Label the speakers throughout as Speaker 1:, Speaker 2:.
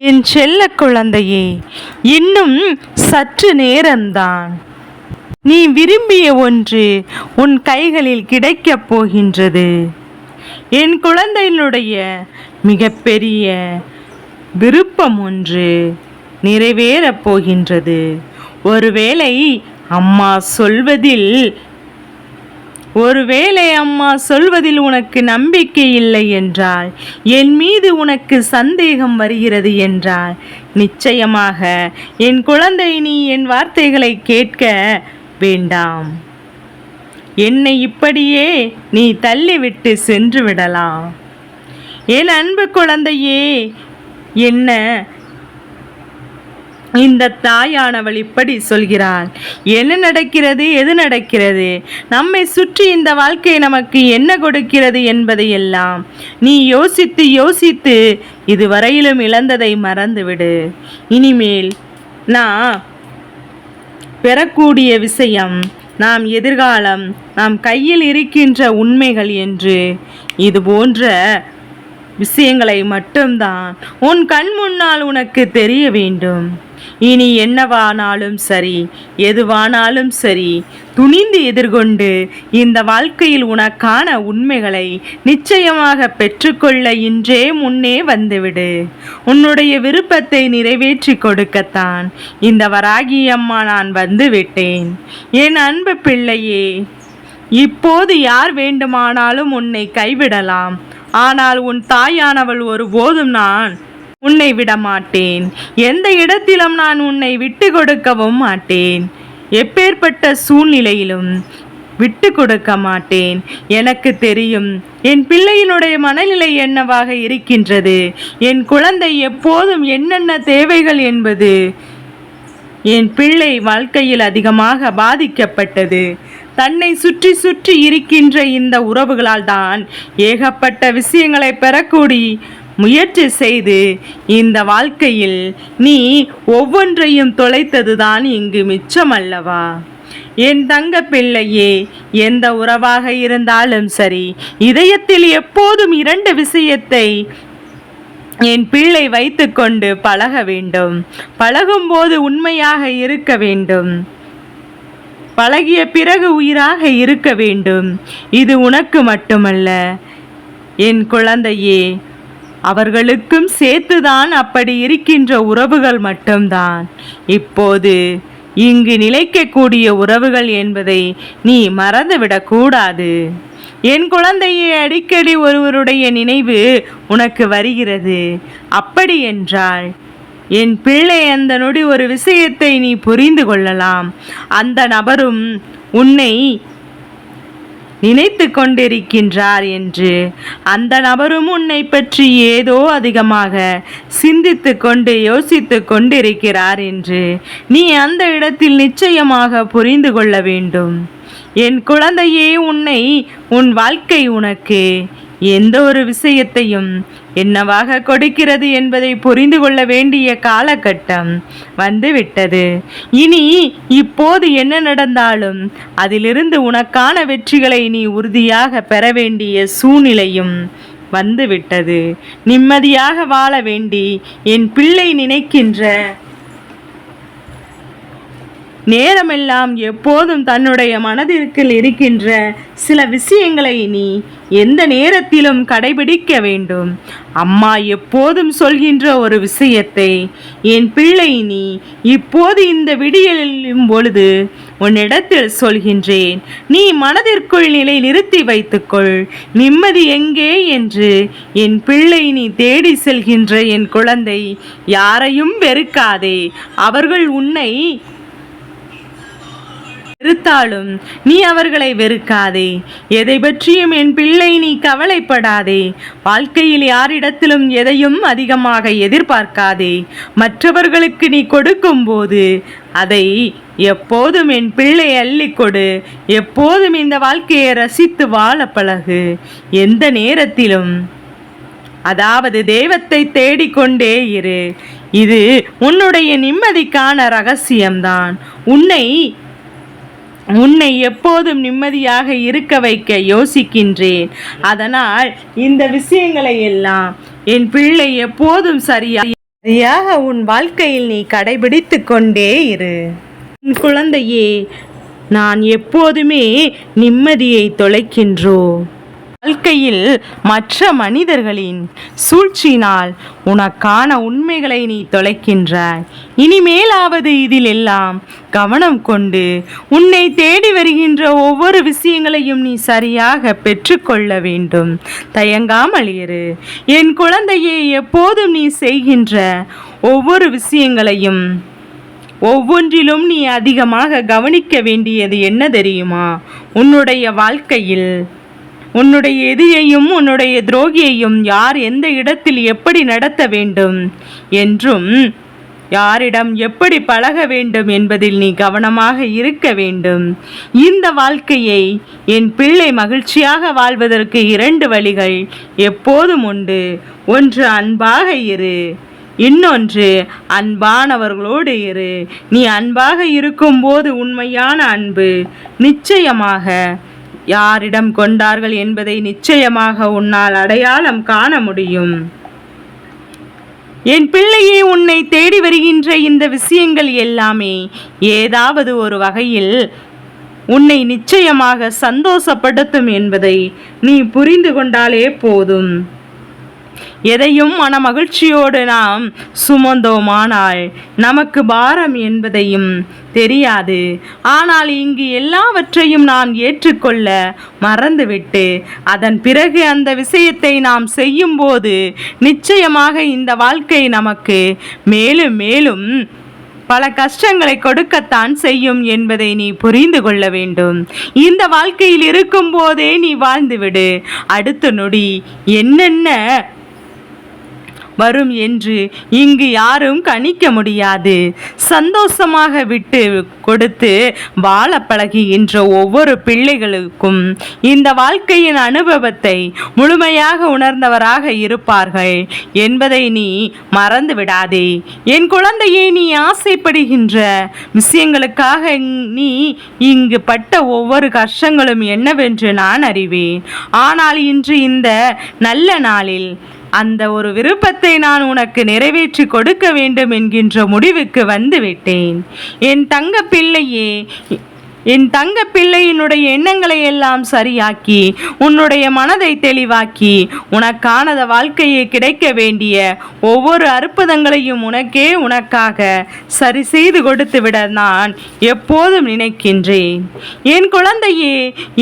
Speaker 1: என் செல்ல குழந்தையே இன்னும் சற்று நேரம்தான். நீ விரும்பிய ஒன்று உன் கைகளில் கிடைக்கப் போகின்றது. என் குழந்தையினுடைய மிகப்பெரிய விருப்பம் ஒன்று நிறைவேறப் போகின்றது. ஒருவேளை அம்மா சொல்வதில் ஒருவேளை அம்மா சொல்வதில் உனக்கு நம்பிக்கை இல்லை என்றால் என் மீது உனக்கு சந்தேகம் வருகிறது என்றால் நிச்சயமாக என் குழந்தை நீ என் வார்த்தைகளை கேட்க வேண்டாம். என்னை இப்படியே நீ தள்ளிவிட்டு சென்று விடலாம். என் அன்பு குழந்தையே என்ன இந்த தாயானவள் இப்படி சொல்கிறாள். என்ன நடக்கிறது? எது நடக்கிறது? நம்மை சுற்றி இந்த வாழ்க்கை நமக்கு என்ன கொடுக்கிறது என்பதையெல்லாம் நீ யோசித்து யோசித்து இதுவரையிலும் இழந்ததை மறந்துவிடு. இனிமேல் நான் பெறக்கூடிய விஷயம் நாம் எதிர்காலம் நாம் கையில் இருக்கின்ற உண்மைகள் என்று. இது போன்ற விஷயங்களை மட்டும்தான் உன் கண் முன்னால் உனக்கு தெரிய வேண்டும். இனி என்னவானாலும் சரி எதுவானாலும் சரி துணிந்து எதிர்கொண்டு இந்த வாழ்க்கையில் உனக்கான உண்மைகளை நிச்சயமாக பெற்றுக்கொள்ள இன்றே முன்னே வந்துவிடு. உன்னுடைய விருப்பத்தை நிறைவேற்றி கொடுக்கத்தான் இந்த வராகி அம்மா நான் வந்து விட்டேன் என் அன்பு பிள்ளையே இப்போது யார் வேண்டுமானாலும் உன்னை கைவிடலாம். ஆனால் உன் தாயானவள் ஒருபோதும் நான் உன்னை விட மாட்டேன் எந்த இடத்திலும் நான் உன்னை விட்டு கொடுக்கவும் மாட்டேன். எப்பேற்பட்ட சூழ்நிலையிலும் விட்டு கொடுக்க மாட்டேன். எனக்கு தெரியும் என் பிள்ளையினுடைய மனநிலை என்னவாக இருக்கின்றது. என் குழந்தை எப்போதும் என்னென்ன தேவைகள் என்பது என் பிள்ளை வாழ்க்கையில் அதிகமாக பாதிக்கப்பட்டது. தன்னை சுற்றி சுற்றி இருக்கின்ற இந்த உறவுகளால் தான் ஏகப்பட்ட விஷயங்களை பெறக்கூடி முயற்சி செய்து இந்த வாழ்க்கையில் நீ ஒவ்வொன்றையும் தொலைத்ததுதான் இங்கு மிச்சம் அல்லவா? என் தங்க பிள்ளையே எந்த உறவாக இருந்தாலும் சரி இதயத்தில் எப்போதும் இரண்டு விஷயத்தை என் பிள்ளை வைத்துக்கொண்டு பழக வேண்டும். பழகும்போது உண்மையாக இருக்க வேண்டும். பழகிய பிறகு உயிராக இருக்க வேண்டும். இது உனக்கு மட்டுமல்ல. என் குழந்தையே அவர்களுக்கும் சேர்த்துதான் அப்படி இருக்கின்ற உறவுகள் மட்டும்தான். இப்போது இங்கு நிலைக்கக்கூடிய உறவுகள் என்பதை நீ மறந்துவிடக்கூடாது என் குழந்தையை அடிக்கடி ஒருவருடைய நினைவு உனக்கு வருகிறது. அப்படி என்றால் என் பிள்ளை அந்த நொடி ஒரு விஷயத்தை நீ புரிந்து கொள்ளலாம். அந்த நபரும் உன்னை நினைத்து கொண்டிருக்கின்றார் என்று அந்த நபரும் உன்னை பற்றி ஏதோ அதிகமாக சிந்தித்து கொண்டு யோசித்து கொண்டிருக்கிறார் என்று நீ அந்த இடத்தில் நிச்சயமாக புரிந்து கொள்ள வேண்டும். என் குழந்தையே உன்னை உன் வாழ்க்கை உனக்கு எந்த ஒரு விஷயத்தையும் என்னவாக கொடுக்கிறது என்பதை புரிந்து கொள்ள வேண்டிய காலகட்டம் வந்துவிட்டது. இனி இப்போது என்ன நடந்தாலும் அதிலிருந்து உனக்கான வெற்றிகளை நீ உறுதியாக பெற வேண்டிய சூழ்நிலையும் வந்துவிட்டது. நிம்மதியாக வாழ வேண்டி என் பிள்ளை நினைக்கின்ற நேரமெல்லாம் எப்போதும் தன்னுடைய மனதிற்குள் இருக்கின்ற சில விஷயங்களை நீ எந்த நேரத்திலும் கடைபிடிக்க வேண்டும். அம்மா எப்போதும் சொல்கின்ற ஒரு விஷயத்தை என் பிள்ளை நீ இப்போது இந்த விடியலும் பொழுது உன்னிடத்தில் சொல்கின்றேன். நீ மனதிற்குள் நிலை நிறுத்தி வைத்துக்கொள். நிம்மதி எங்கே? என்று என் பிள்ளை நீ தேடி செல்கின்ற என் குழந்தை யாரையும் வெறுக்காதே. அவர்கள் உன்னை வெறுத்தாலும் நீ அவர்களை வெறுக்காதே. எதை பற்றியும் என் பிள்ளை நீ கவலைப்படாதே. வாழ்க்கையில் யாரிடத்திலும் எதையும் அதிகமாக எதிர்பார்க்காதே. மற்றவர்களுக்கு நீ கொடுக்கும்போது அதை எப்போதும் என் பிள்ளை அள்ளிக் கொடு. எப்போதும் இந்த வாழ்க்கையை ரசித்து வாழ பழகு. எந்த நேரத்திலும் அதாவது தெய்வத்தை தேடிக்கொண்டே இரு. இது உன்னுடைய நிம்மதிக்கான ரகசியம்தான். உன்னை உன்னை எப்போதும் நிம்மதியாக இருக்க வைக்க யோசிக்கின்றேன். அதனால் இந்த விஷயங்களை எல்லாம் என் பிள்ளை எப்போதும் சரியாக சரியாக உன் வாழ்க்கையில் நீ கடைபிடித்து கொண்டே இரு. உன் குழந்தையே நான் எப்போதுமே நிம்மதியை தொலைக்கின்றோ. வாழ்க்கையில் மற்ற மனிதர்களின் சூழ்ச்சியினால் உனக்கான உண்மைகளை நீ தொலைக்கின்றாய். இனிமேலாவது இதில் எல்லாம் கவனம் கொண்டு உன்னை தேடி வருகின்ற ஒவ்வொரு விஷயங்களையும் நீ சரியாக பெற்றுக்கொள்ள வேண்டும். தயங்காமல் இரு. என் குழந்தையை எப்போதும் நீ செய்கின்ற ஒவ்வொரு விஷயங்களையும் ஒவ்வொன்றிலும் நீ அதிகமாக கவனிக்க வேண்டியது என்ன தெரியுமா? உன்னுடைய வாழ்க்கையில் உன்னுடைய எதிரியையும் உன்னுடைய துரோகியையும் யார் எந்த இடத்தில் எப்படி நடத்த வேண்டும்? என்றும் யாரிடம் எப்படி பழக வேண்டும் என்பதில் நீ கவனமாக இருக்க வேண்டும். இந்த வாழ்க்கையை என் பிள்ளை மகிழ்ச்சியாக வாழ்வதற்கு இரண்டு வழிகள் எப்போதும் உண்டு. ஒன்று அன்பாக இரு. இன்னொன்று அன்பானவர்களோடு இரு. நீ அன்பாக இருக்கும்போது உண்மையான அன்பு நிச்சயமாக யாரிடம் கொண்டார்கள் என்பதை நிச்சயமாக உன்னால் அடையாளம் காண முடியும். என் பிள்ளையே உன்னை தேடி வருகின்ற இந்த விஷயங்கள் எல்லாமே ஏதாவது ஒரு வகையில் உன்னை நிச்சயமாக சந்தோஷப்படுத்தும் என்பதை நீ புரிந்து கொண்டாலே போதும். எதையும் மன மகிழ்ச்சியோடு நாம் சுமந்தோமானால் நமக்கு பாரம் என்பதையும் தெரியாது. ஆனால் இங்கு எல்லாவற்றையும் நாம் ஏற்றுக்கொள்ள மறந்துவிட்டு அதன் பிறகு அந்த விஷயத்தை நாம் செய்யும்போது நிச்சயமாக இந்த வாழ்க்கை நமக்கு மேலும் மேலும் பல கஷ்டங்களை கொடுக்கத்தான் செய்யும் என்பதை நீ புரிந்து கொள்ள வேண்டும். இந்த வாழ்க்கையில் இருக்கும் போதே நீ வாழ்ந்துவிடு. அடுத்த நொடி என்னென்ன வரும் என்று இங்கு யாரும் கணிக்க முடியாது. சந்தோஷமாக விட்டு கொடுத்து வாழ பழகுகின்ற ஒவ்வொரு பிள்ளைகளுக்கும் இந்த வாழ்க்கையின் அனுபவத்தை முழுமையாக உணர்ந்தவராக இருப்பார்கள் என்பதை நீ மறந்து விடாதே. என் குழந்தையை நீ ஆசைப்படுகின்ற விஷயங்களுக்காக நீ இங்கு பட்ட ஒவ்வொரு கஷ்டங்களும் என்னவென்று நான் அறிவேன். ஆனால் இன்று இந்த நல்ல நாளில் அந்த ஒரு விருப்பத்தை நான் உனக்கு நிறைவேற்றி கொடுக்க வேண்டும் என்கின்ற முடிவுக்கு வந்துவிட்டேன். என் தங்க பிள்ளையே என் தங்க பிள்ளையினுடைய எண்ணங்களை எல்லாம் சரியாக்கி உன்னுடைய மனதை தெளிவாக்கி உனக்கானத வாழ்க்கையை கிடைக்க வேண்டிய ஒவ்வொரு அற்புதங்களையும் உனக்கே உனக்காக சரி செய்து கொடுத்து விட நான் எப்போதும் நினைக்கின்றேன். என் குழந்தையே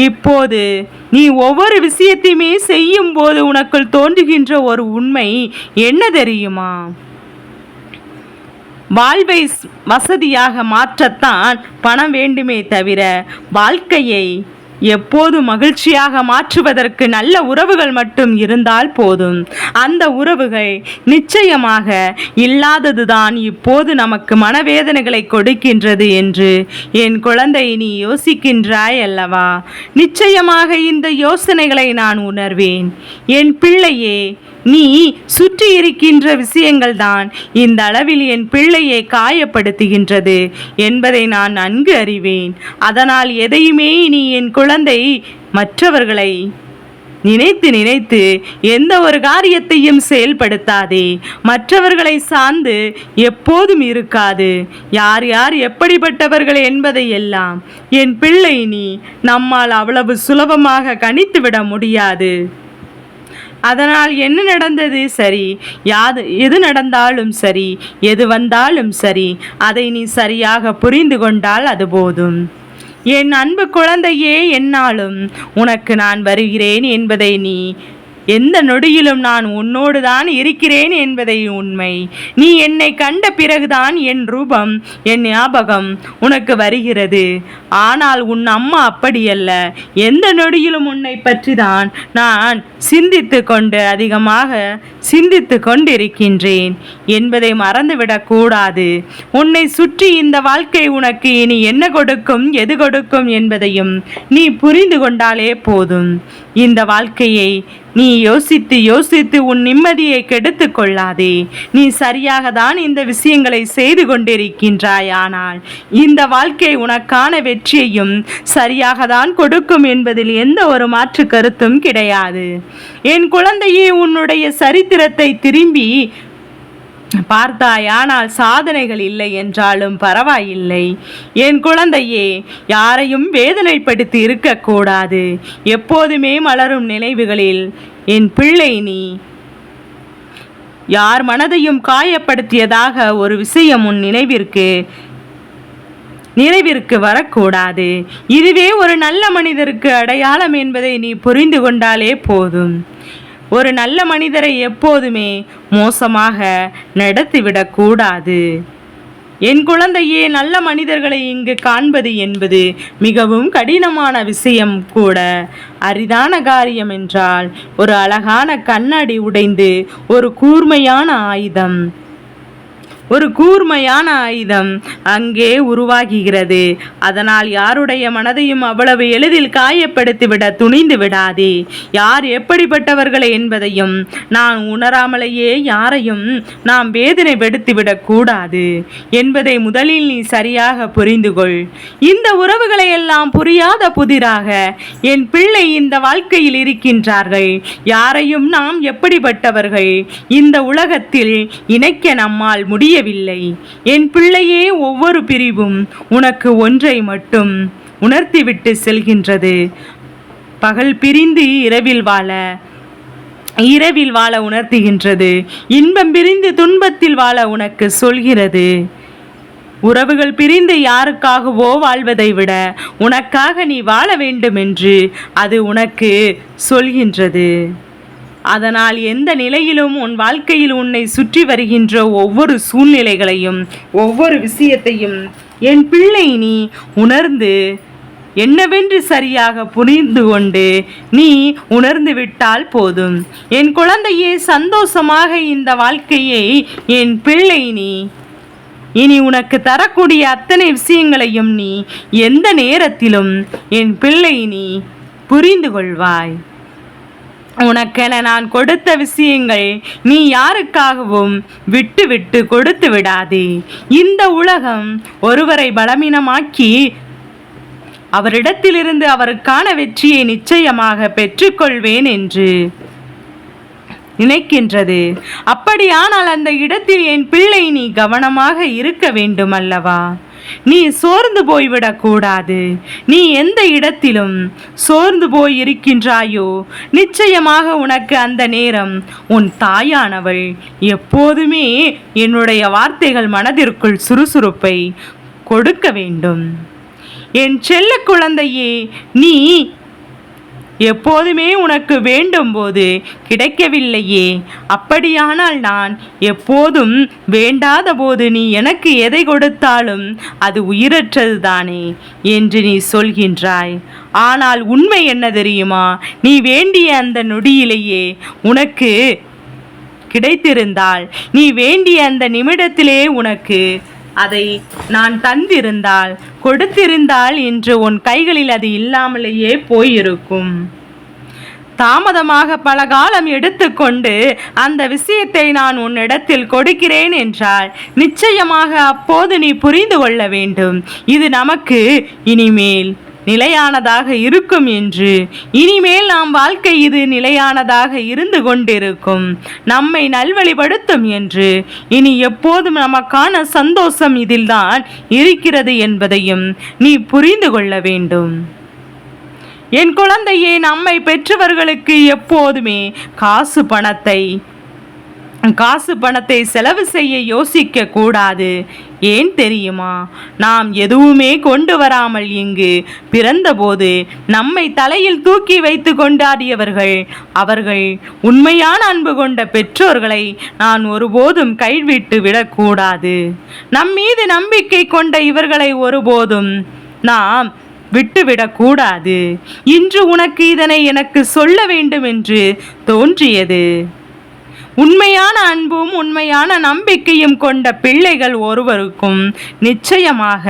Speaker 1: இப்போது நீ ஒவ்வொரு விஷயத்தையுமே செய்யும் போது உனக்குள் தோன்றுகின்ற ஒரு உண்மை என்ன தெரியுமா? வாழ்வை வசதியாக மாற்றத்தான் பணம் வேண்டுமே தவிர வாழ்க்கையை எப்போது மகிழ்ச்சியாக மாற்றுவதற்கு நல்ல உறவுகள் மட்டும் இருந்தால் போதும். அந்த உறவுகள் நிச்சயமாக இல்லாததுதான் இப்போது நமக்கு மனவேதனைகளை கொடுக்கின்றது என்று என் குழந்தை நீ யோசிக்கின்றாய் அல்லவா? நிச்சயமாக இந்த யோசனைகளை நான் உணர்வேன். என் பிள்ளையே நீ சுற்றி இருக்கின்ற விஷயங்கள் தான் இந்த அளவில் என் பிள்ளையை காயப்படுத்துகின்றது என்பதை நான் நன்கு அறிவேன். அதனால் எதையுமே நீ என் குழந்தை மற்றவர்களை நினைத்து நினைத்து எந்த ஒரு காரியத்தையும் செயல்படுத்தாதே. மற்றவர்களை சார்ந்து எப்போதும் இருக்காது. யார் யார் எப்படிப்பட்டவர்கள் என்பதை எல்லாம் என் பிள்ளை நீ நம்மால் அவ்வளவு சுலபமாக கணித்துவிட முடியாது. அதனால் என்ன நடந்தது சரி? யாது எது நடந்தாலும் சரி எது வந்தாலும் சரி அதை நீ சரியாக புரிந்து கொண்டால் அது போதும். என் அன்பு குழந்தையே என்னாலும் உனக்கு நான் வருகிறேன் என்பதை நீ எந்த நொடியிலும் நான் உன்னோடு தான் இருக்கிறேன் என்பதை உண்மை. நீ என்னை கண்ட பிறகுதான் என் ரூபம் என் ஞாபகம் உனக்கு வருகிறது. ஆனால் உன் அம்மா அப்படியல்ல. எந்த நொடியிலும் உன்னை பற்றி தான் நான் சிந்தித்து கொண்டு அதிகமாக சிந்தித்து கொண்டிருக்கின்றேன் என்பதை மறந்துவிடக்கூடாது உன்னை சுற்றி இந்த வாழ்க்கை உனக்கு இனி என்ன கொடுக்கும் எது கொடுக்கும் என்பதையும் நீ புரிந்து கொண்டாலே போதும். இந்த வாழ்க்கையை நீ யோசித்து யோசித்து உன் நிம்மதியை கெடுத்து கொள்ளாதே நீ சரியாக தான் இந்த விஷயங்களை செய்து கொண்டிருக்கின்றாய். ஆனால் இந்த வாழ்க்கை உனக்கான வெற்றியையும் சரியாக தான் கொடுக்கும் என்பதில் எந்த ஒரு மாற்று கருத்தும் கிடையாது. என் குழந்தையே உன்னுடைய சரித்திரத்தை திரும்பி பார்த்தாயானால் சாதனைகள் இல்லை என்றாலும் பரவாயில்லை. என் குழந்தையே யாரையும் வேதனைப்படுத்தி இருக்கக்கூடாது. எப்போதுமே மலரும் நினைவுகளில் என் பிள்ளை நீ. யார் மனதையும் காயப்படுத்தியதாக ஒரு விஷயம் உன் நினைவிற்கு நினைவிற்கு வரக்கூடாது. இதுவே ஒரு நல்ல மனிதருக்கு அடையாளம் என்பதை நீ புரிந்து கொண்டாலே போதும். ஒரு நல்ல மனிதரை எப்போதுமே மோசமாக நடத்திவிடக்கூடாது. என் குழந்தையே நல்ல மனிதர்களை இங்கு காண்பது என்பது மிகவும் கடினமான விஷயம் கூட. அரிதான காரியம் என்றால் ஒரு அழகான கண்ணாடி உடைந்து ஒரு கூர்மையான ஆயுதம். ஒரு கூர்மையான ஆயுதம் அங்கே உருவாகுகிறது. அதனால் யாருடைய மனதையும் அவ்வளவு எளிதில் காயப்படுத்திவிட துணிந்து விடாதே. யார் எப்படிப்பட்டவர்கள் என்பதையும் நான் உணராமலேயே யாரையும் நாம் வேதனைப்படுத்திவிடக் கூடாது என்பதை முதலில் நீ சரியாக புரிந்து கொள். இந்த உறவுகளை எல்லாம் புரியாத புதிராக என் பிள்ளை இந்த வாழ்க்கையில் இருக்கின்றார்கள். யாரையும் நாம் எப்படிப்பட்டவர்கள்? இந்த உலகத்தில் இணைக்க நம்மால் முடிய முடியவில்லை என் பிள்ளையே ஒவ்வொரு பிரிவும் உனக்கு ஒன்றை மட்டும் உணர்த்திவிட்டு செல்கின்றது. பகல் பிரிந்து இரவில் வாழ இரவில் வாழ உணர்த்துகின்றது. இன்பம் பிரிந்து துன்பத்தில் வாழ உனக்கு சொல்கிறது. உறவுகள் பிரிந்து யாருக்காகவோ வாழ்வதை விட உனக்காக நீ வாழ வேண்டும் என்று அது உனக்கு சொல்கின்றது. அதனால் எந்த நிலையிலும் உன் வாழ்க்கையில் உன்னை சுற்றி வருகின்ற ஒவ்வொரு சூழ்நிலைகளையும் ஒவ்வொரு விஷயத்தையும் என் பிள்ளை நீ உணர்ந்து என்னவென்று சரியாக புரிந்து கொண்டு நீ உணர்ந்து விட்டால் போதும். என் குழந்தையே சந்தோஷமாக இந்த வாழ்க்கையை என் பிள்ளை நீ இனி உனக்கு தரக்கூடிய அத்தனை விஷயங்களையும் நீ எந்த நேரத்திலும் என் பிள்ளை நீ புரிந்து கொள்வாய். உனக்கென நான் கொடுத்த விஷயங்கள் நீ யாருக்காகவும் விட்டு விட்டு கொடுத்து விடாதே. இந்த உலகம் ஒருவரை பலவீனமாக்கி அவரிடத்திலிருந்து அவருக்கான வெற்றியை நிச்சயமாக பெற்றுக்கொள்வேன் என்று நினைக்கின்றது. அப்படியானால் அந்த இடத்தில் என் பிள்ளை நீ கவனமாக இருக்க வேண்டும் அல்லவா நீ சோர்ந்து போய்விடக்கூடாது. நீ எந்த இடத்திலும் சோர்ந்து போய் இருக்கின்றாயோ நிச்சயமாக உனக்கு அந்த நேரம் உன் தாயானவள் எப்போதுமே என்னுடைய வார்த்தைகள் மனதிற்குள் சுறுசுறுப்பை கொடுக்க வேண்டும். என் செல்ல குழந்தையே நீ எப்போதுமே உனக்கு வேண்டும் போது கிடைக்கவில்லையே. அப்படியானால் நான் எப்போதும் வேண்டாத போது நீ எனக்கு எதை கொடுத்தாலும் அது உயிரற்றது தானே என்று நீ சொல்கின்றாய். ஆனால் உண்மை என்ன தெரியுமா? நீ வேண்டிய அந்த நொடியிலேயே உனக்கு கிடைத்திருந்தால் நீ வேண்டிய அந்த நிமிடத்திலே உனக்கு அதை நான் தந்திருந்தால் கொடுத்திருந்தால் என்று உன் கைகளில் அது இல்லாமலேயே போயிருக்கும். தாமதமாக பல காலம் எடுத்துக்கொண்டு அந்த விஷயத்தை நான் உன்னிடத்தில் கொடுக்கிறேன் என்றால் நிச்சயமாக அப்போது நீ புரிந்து கொள்ள வேண்டும். இது நமக்கு இனிமேல் நிலையானதாக இருக்கும் என்று. இனிமேல் நாம் வாழ்க்கை இது நிலையானதாக இருந்து கொண்டிருக்கும். நம்மை நல்வழிப்படுத்தும் என்று. இனி எப்போதும் நமக்கான சந்தோஷம் இதில்தான் இருக்கிறது என்பதையும் நீ புரிந்து கொள்ள வேண்டும். என் குழந்தையே நம்மை பெற்றவர்களுக்கு எப்போதுமே காசு பணத்தை காசு பணத்தை செலவு செய்ய யோசிக்க கூடாது ஏன் தெரியுமா? நாம் எதுவுமே கொண்டு வராமல் இங்கு பிறந்தபோது நம்மை தலையில் தூக்கி வைத்து கொண்டாடியவர்கள் அவர்கள் உண்மையான அன்பு கொண்ட பெற்றோர்களை நான் ஒருபோதும் கைவிட்டு விடக்கூடாது. நம் மீது நம்பிக்கை கொண்ட இவர்களை ஒருபோதும் நாம் விட்டுவிடக்கூடாது இன்று உனக்கு இதனை எனக்கு சொல்ல வேண்டும் என்று தோன்றியது. உண்மையான அன்பும் உண்மையான நம்பிக்கையும் கொண்ட பிள்ளைகள் ஒருவருக்கும் நிச்சயமாக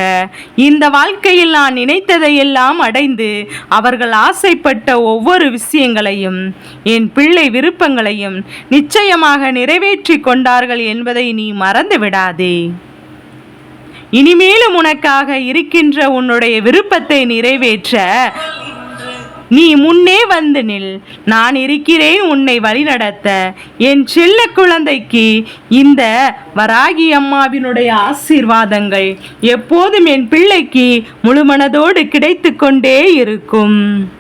Speaker 1: இந்த வாழ்க்கையில் நான் நினைத்ததையெல்லாம் அடைந்து அவர்கள் ஆசைப்பட்ட ஒவ்வொரு விஷயங்களையும் என் பிள்ளை விருப்பங்களையும் நிச்சயமாக நிறைவேற்றி கொண்டார்கள் என்பதை நீ மறந்து விடாதே. இனிமேலும் உனக்காக இருக்கின்ற உன்னுடைய விருப்பத்தை நிறைவேற்ற நீ முன்னே வந்து நில். நான் இருக்கிறேன் உன்னை வழிநடத்த. என் செல்ல குழந்தைக்கு இந்த வராகி அம்மாவினுடைய ஆசீர்வாதங்கள் எப்போதும் என் பிள்ளைக்கு முழுமனதோடு கிடைத்து கொண்டே இருக்கும்.